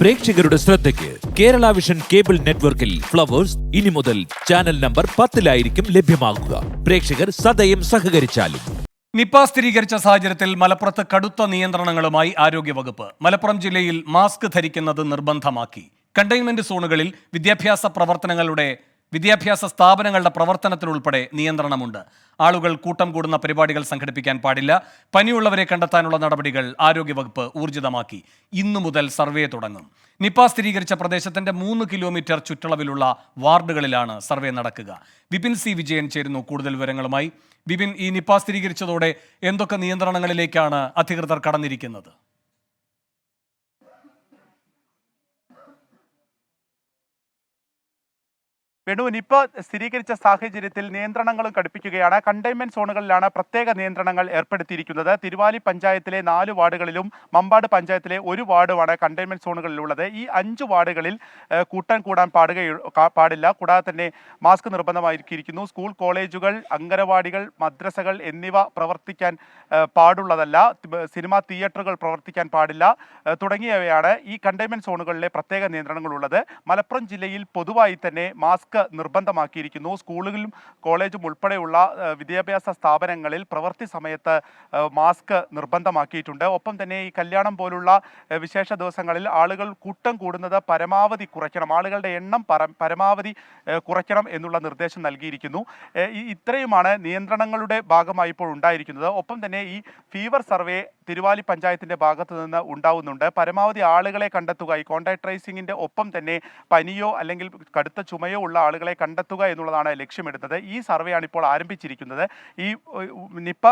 പ്രേക്ഷകരുടെ ശ്രദ്ധയ്ക്ക് Kerala vision cable നെറ്റ്വർക്കിൽ ഫ്ലവേഴ്സ് ഇനി മുതൽ ചാനൽ നമ്പർ പത്തിലായിരിക്കും ലഭ്യമാകുക. പ്രേക്ഷകർ സദയം സഹകരിച്ചാലും. നിപ സ്ഥിരീകരിച്ച സാഹചര്യത്തിൽ മലപ്പുറത്ത് കടുത്ത നിയന്ത്രണങ്ങളുമായി ആരോഗ്യവകുപ്പ് മലപ്പുറം ജില്ലയിൽ മാസ്ക് ധരിക്കുന്നത് നിർബന്ധമാക്കി. കണ്ടെയ്ൻമെന്റ് സോണുകളിൽ വിദ്യാഭ്യാസ പ്രവർത്തനങ്ങളുടെ വിദ്യാഭ്യാസ സ്ഥാപനങ്ങളുടെ പ്രവർത്തനത്തിനുൾപ്പെടെ നിയന്ത്രണമുണ്ട്. ആളുകൾ കൂട്ടം കൂടുന്ന പരിപാടികൾ സംഘടിപ്പിക്കാൻ പാടില്ല. പനിയുള്ളവരെ കണ്ടെത്താനുള്ള നടപടികൾ ആരോഗ്യവകുപ്പ് ഊർജിതമാക്കി. ഇന്നു മുതൽ സർവേ തുടങ്ങും. നിപ സ്ഥിരീകരിച്ച പ്രദേശത്തിന്റെ മൂന്ന് കിലോമീറ്റർ ചുറ്റളവിലുള്ള വാർഡുകളിലാണ് സർവേ നടക്കുക. വിപിൻ സി വിജയൻ ചേരുന്നു കൂടുതൽ വിവരങ്ങളുമായി. വിപിൻ ഈ നിപ സ്ഥിരീകരിച്ചതോടെ എന്തൊക്കെ നിയന്ത്രണങ്ങളിലേക്കാണ് അധികൃതർ കടന്നിരിക്കുന്നത്? വേണു നിപ്പ സ്ഥിരീകരിച്ച സാഹചര്യത്തിൽ നിയന്ത്രണങ്ങളും കടുപ്പിക്കുകയാണ് കണ്ടെയ്ൻമെന്റ് സോണുകളിലാണ് പ്രത്യേക നിയന്ത്രണങ്ങൾ ഏർപ്പെടുത്തിയിരിക്കുന്നത്. തിരുവാലി പഞ്ചായത്തിലെ നാല് വാർഡുകളിലും മമ്പാട് പഞ്ചായത്തിലെ ഒരു വാർഡുമാണ് കണ്ടെയ്ൻമെന്റ് സോണുകളിലുള്ളത്. ഈ അഞ്ച് വാർഡുകളിൽ കൂട്ടം കൂടാൻ പാടുക പാടില്ല. കൂടാതെ തന്നെ മാസ്ക് നിർബന്ധമായിരിക്കുന്നു. സ്കൂൾ കോളേജുകൾ അംഗനവാടികൾ മദ്രസകൾ എന്നിവ പ്രവർത്തിക്കാൻ പാടുള്ളതല്ല. സിനിമാ തിയേറ്ററുകൾ പ്രവർത്തിക്കാൻ പാടില്ല. തുടങ്ങിയവയാണ് ഈ കണ്ടെയ്ൻമെന്റ് സോണുകളിലെ പ്രത്യേക നിയന്ത്രണങ്ങളുള്ളത്. മലപ്പുറം ജില്ലയിൽ പൊതുവായി തന്നെ മാസ്ക് നിർബന്ധമാക്കിയിരിക്കുന്നു. സ്കൂളുകളിലും കോളേജും ഉൾപ്പെടെയുള്ള വിദ്യാഭ്യാസ സ്ഥാപനങ്ങളിൽ പ്രവൃത്തി സമയത്ത് മാസ്ക് നിർബന്ധമാക്കിയിട്ടുണ്ട്. ഒപ്പം തന്നെ ഈ കല്യാണം പോലുള്ള വിശേഷ ദിവസങ്ങളിൽ ആളുകൾ കൂട്ടം കൂടുന്നത് പരമാവധി കുറയ്ക്കണം. ആളുകളുടെ എണ്ണം പരമാവധി കുറയ്ക്കണം എന്നുള്ള നിർദ്ദേശം നൽകിയിരിക്കുന്നു. ഇത്രയുമാണ് നിയന്ത്രണങ്ങളുടെ ഭാഗമായി ഇപ്പോൾ ഉണ്ടായിരിക്കുന്നത്. ഒപ്പം തന്നെ ഈ ഫീവർ സർവേ തിരുവാലി പഞ്ചായത്തിന്റെ ഭാഗത്തു നിന്ന് ഉണ്ടാവുന്നുണ്ട്. പരമാവധി ആളുകളെ കണ്ടെത്തുക ഈ കോൺടാക്ട് ട്രേസിങ്ങിന്റെ ഒപ്പം തന്നെ പനിയോ അല്ലെങ്കിൽ കടുത്ത ചുമയോ ഉള്ള ആളുകളെ കണ്ടെത്തുക എന്നുള്ളതാണ് ലക്ഷ്യമിടുന്നത്. ഈ സർവേ ആണ് ഇപ്പോൾ ആരംഭിച്ചിരിക്കുന്നത്. ഈ നിപ്പ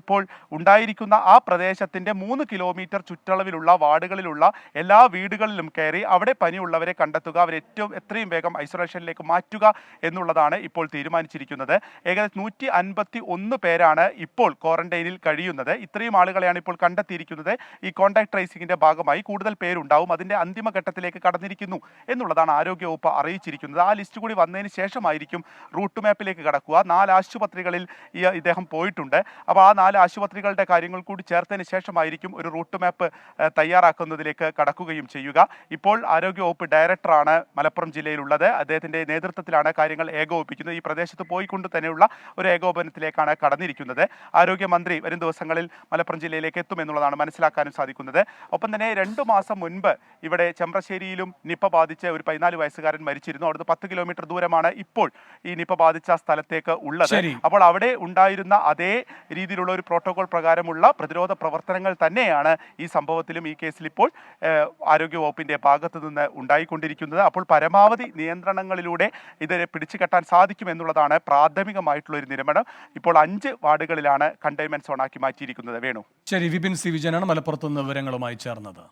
ഇപ്പോൾ ഉണ്ടായിരിക്കുന്ന ആ പ്രദേശത്തിന്റെ മൂന്ന് കിലോമീറ്റർ ചുറ്റളവിലുള്ള വാർഡുകളിലുള്ള എല്ലാ വീടുകളിലും കയറി അവിടെ പനിയുള്ളവരെ കണ്ടെത്തുക അവരെ ഏറ്റവും എത്രയും വേഗം ഐസൊലേഷനിലേക്ക് മാറ്റുക എന്നുള്ളതാണ് ഇപ്പോൾ തീരുമാനിച്ചിരിക്കുന്നത്. ഏകദേശം നൂറ്റി പേരാണ് ഇപ്പോൾ ക്വാറന്റൈനിൽ കഴിയുന്നത്. ഇത്രയും ആളുകളെയാണ് ഇപ്പോൾ കണ്ടെത്തിയിരിക്കുന്നത്. ഈ കോൺടാക്ട് ട്രേസിംഗിന്റെ ഭാഗമായി കൂടുതൽ പേരുണ്ടാവും. അതിന്റെ അന്തിമഘട്ടത്തിലേക്ക് കടന്നിരിക്കുന്നു എന്നുള്ളതാണ് ആരോഗ്യവകുപ്പ് അറിയിച്ചിരിക്കുന്നത്. ആ ലിസ്റ്റ് കൂടി വന്നതിന് ശേഷമായിരിക്കും റൂട്ട് മാപ്പിലേക്ക് കടക്കുക. നാല് ആശുപത്രികളിൽ ഈ ഇദ്ദേഹം പോയിട്ടുണ്ട്. അപ്പോൾ ആ നാല് ആശുപത്രികളുടെ കാര്യങ്ങൾ കൂടി ചേർത്തതിന് ശേഷമായിരിക്കും ഒരു റൂട്ട് മാപ്പ് തയ്യാറാക്കുന്നതിലേക്ക് കടക്കുകയും ചെയ്യുക. ഇപ്പോൾ ആരോഗ്യവകുപ്പ് ഡയറക്ടറാണ് മലപ്പുറം ജില്ലയിലുള്ളത്. അദ്ദേഹത്തിന്റെ നേതൃത്വത്തിലാണ് കാര്യങ്ങൾ ഏകോപിപ്പിക്കുന്നത്. ഈ പ്രദേശത്ത് പോയിക്കൊണ്ട് തന്നെയുള്ള ഒരു ഏകോപനത്തിലേക്കാണ് കടന്നിരിക്കുന്നത്. ആരോഗ്യമന്ത്രി വരും ദിവസങ്ങളിൽ മലപ്പുറം ജില്ലയിലേക്ക് എത്തുമെന്നുള്ളതാണ് മനസ്സിലാക്കാനും സാധിക്കുന്നത്. ഒപ്പം തന്നെ രണ്ടു മാസം മുൻപ് ഇവിടെ ചെമ്പ്രശ്ശേരിയിലും നിപ്പ ബാധിച്ച് ഒരു പതിനാല് വയസ്സുകാരൻ മരിച്ചിരുന്നു. അവിടുന്ന് പത്ത് കിലോമീറ്റർ ദൂരമാണ് ഇപ്പോൾ ഈ നിപ്പ ബാധിച്ച സ്ഥലത്തേക്ക് ഉള്ളത്. അപ്പോൾ അവിടെ ഉണ്ടായിരുന്ന അതേ രീതിയിലുള്ള ഒരു പ്രോട്ടോകോൾ പ്രകാരമുള്ള പ്രതിരോധ പ്രവർത്തനങ്ങൾ തന്നെയാണ് ഈ സംഭവത്തിലും ഈ കേസിൽ ഇപ്പോൾ ആരോഗ്യവകുപ്പിന്റെ ഭാഗത്ത് നിന്ന് ഉണ്ടായിക്കൊണ്ടിരിക്കുന്നത്. അപ്പോൾ പരമാവധി നിയന്ത്രണങ്ങളിലൂടെ ഇതിനെ പിടിച്ചു കെട്ടാൻ സാധിക്കും എന്നുള്ളതാണ് പ്രാഥമികമായിട്ടുള്ള ഒരു നിരമണം ഇപ്പോൾ അഞ്ച് വാർഡുകളിലാണ് കണ്ടെയ്ൻമെന്റ് സോണാക്കി മാറ്റിയിരിക്കുന്നത്. വേണു. ശരി വിപിൻ സി വിജയനാണ് മലപ്പുറത്തുനിന്ന് വിവരങ്ങളുമായി ചേർന്നത്.